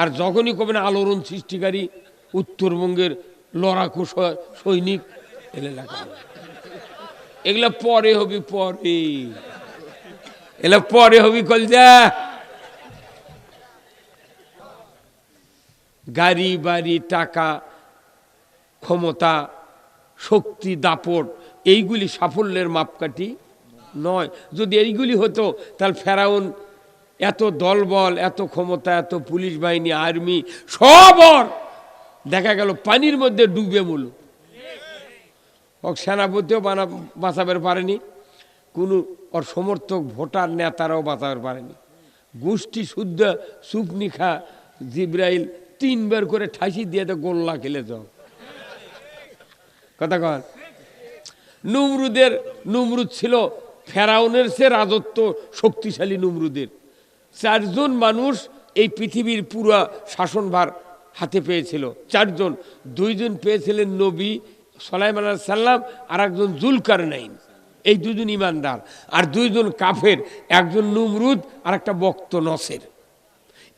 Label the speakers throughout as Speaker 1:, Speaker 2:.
Speaker 1: আর যখনই কবেন আলোড়ন সৃষ্টিকারী উত্তরবঙ্গের লড়াকু সৈনিক এলে এগুলা পরে হবি, পরে। এগুলা পরে হবি, কলজা। গাড়ি, বাড়ি, টাকা, ক্ষমতা, শক্তি, দাপট, এইগুলি সাফল্যের মাপকাঠি নয়। যদি এইগুলি হতো, তাহলে ফেরাউন এত দলবল, এত ক্ষমতা, এত পুলিশ বাহিনী, আর্মি, সব ওর। দেখা গেল পানির মধ্যে ডুবে মূল। ও সেনাপতিও বানা পারেনি। কোনো ওর সমর্থক, ভোটার, নেতারাও বাঁচাবার পারেনি। গোষ্ঠী শুদ্ধ সুপনি খা জিব্রাইল তিনবার করে ঠাসি দিয়ে তো গোল্লা খেলে যাও কথা কন। নুমরুদের, নুমরুদ ছিল ফেরাউনের সে রাজত্ব শক্তিশালী নুমরুদের। চারজন মানুষ এই পৃথিবীর পুরা শাসনভার হাতে পেয়েছিল। চারজন। দুইজন পেয়েছিলেন নবী সালাইমান সাল্লাম আর একজন জুলকার নাইন এই দুজন ইমানদার। আর দুইজন কাফের, একজন নুমরুদ আর একটা বক্ত নসের।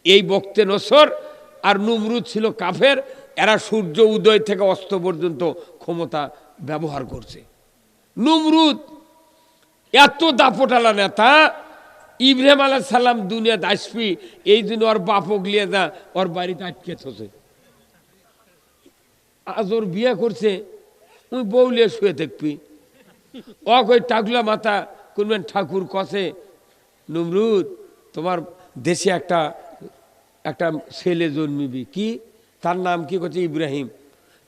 Speaker 1: এই বক্তে নসর আর নুমরুদ ছিল কাফের, এরা সূর্য উদয় থেকে অস্ত পর্যন্ত ক্ষমতা ব্যবহার করছে। নুমরুদ, এত দাপটালা নেতা ইব্রাহিম আলাহ সাল্লাম দুনিয়াতে আসবি, এই জন্য ওর বাপক লিয়ে যা, ওর বাড়িতে আটকে থসে আজ ওর বিয়ে করছে তুই বউলিয়ে শুয়ে দেখবি ও কই টাকলা মাথা কোনবেন ঠাকুর কষে নমরুদ, তোমার দেশে একটা একটা ছেলে জন্মিবি। কি? তার নাম কি? করছে ইব্রাহিম।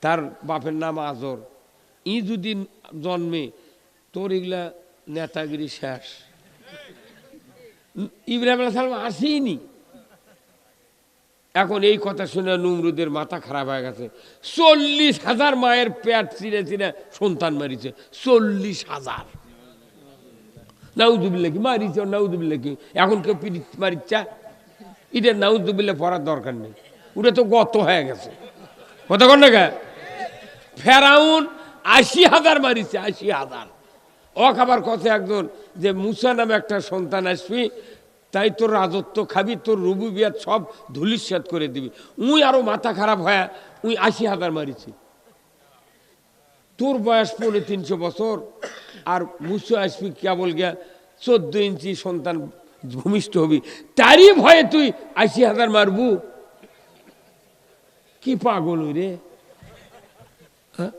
Speaker 1: তার বাপের নাম আজর। ই যদি জন্মে, তোর এগুলা নেতাগিরি শেষ। ইব্রাহিম আলাহ সালাম আসেইনি। এখন এই কথা শুনে নুমরুদের মাথা খারাপ হয়ে গেছে। চল্লিশ হাজার মায়ের পেট চিনে চিনে সন্তান মারিছে। চল্লিশ হাজার। নাউজুবিল্লা কি? মারিছে নাউজুবিল্লা কি? এখন কেউ পিড়িত মারিচ্ছা? এটা নাউজুবিল্লা পড়ার দরকার নেই। ওটা তো গত হয়ে গেছে। কত কর না ফেরাউন আশি হাজার মারিছে, আশি হাজার। ও খাবার কথা একজন যে মুসা নামে একটা সন্তান আসবি, তাই তোর রাজত্ব খাবি, তোর রুবু বিয়াত সব ধুলিশ্বাত করে দিবি। উই আরও মাথা খারাপ হয় উই আশি হাজার মারিছি। তোর বয়স পড়ে তিনশো বছর, আর মুসো আসবি কেবল গিয়া চোদ্দ ইঞ্চি সন্তান ভূমিষ্ঠ হবি। তারই ভয়ে তুই আশি হাজার মারবু। কি পাগল রে? হ্যাঁ?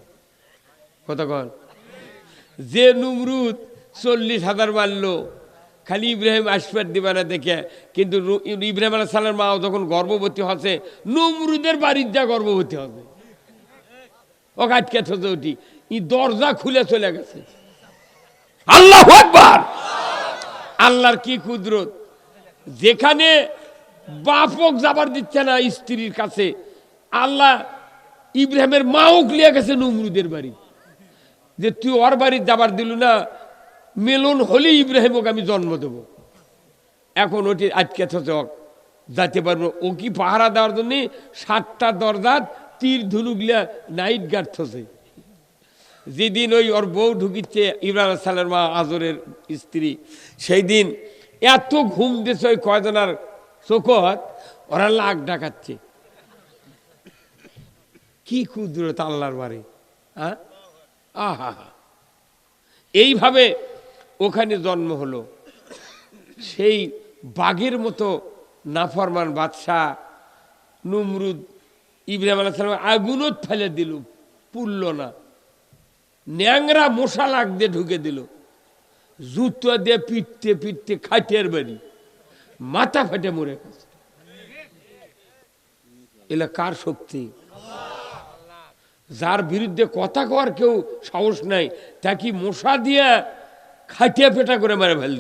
Speaker 1: কথা কন। যে নুমরুদ চল্লিশ হাজার মারলো। খালি ইব্রাহিম আসফার দিবানা দেখে, কিন্তু ইব্রাহিম আলাহ সালার মা যখন গর্ভবতী হচ্ছে, নুমরুদের বাড়ির যা গর্ভবতী হবে। ও আটকে থতে উঠি। ই দরজা খুলে চলে গেছে। আল্লাহ একবার আল্লাহর কি কুদরত? যেখানে বাপক যাবার দিচ্ছে না স্ত্রীর কাছে, আল্লাহ ইব্রাহিমের মাও লিয়ে গেছে নুমরুদের বাড়ি। যে তুই ওর বাড়ির যাবার দিল না, মেলন হলে ইব্রাহিমকে আমি জন্ম দেব। এখন ওটি আটকে থতে যাইতে পারব। ও কি পাহারা দেওয়ার জন্য সাতটা দরজার তীর ধনুকলিয়া নাইট গার্ড থসে। যেদিন ওই ওর বউ ঢুকিচ্ছে ইব্রাহিম সালের মা আজরের স্ত্রী সেই দিন এত ঘুম দিছে ওই কয়জনার চোখত ওরা লাগ ডাকাচ্ছে। কি কুদরত আল্লাহর বাড়ি হ্যাঁ? আহা। এইভাবে ওখানে জন্ম হলো। সেই বাঘের মতো নাফরমান বাদশাহ নুমরুদ ইব্রাহিম আলাহ সালাম আগুনত ফেলে দিল পুরল না। ন্যাংরা মশা লাগ দিয়ে ঢুকে দিল। জুতো দিয়ে পিটতে পিটতে খাটের বাড়ি, মাথা ফেটে মরে গেছে। এলা কার শক্তি? যার বিরুদ্ধে কথা কওয়ার কেউ সাহস নাই, তা কি মশা দিয়া খাটিয়া পেটা করে মারে ফেল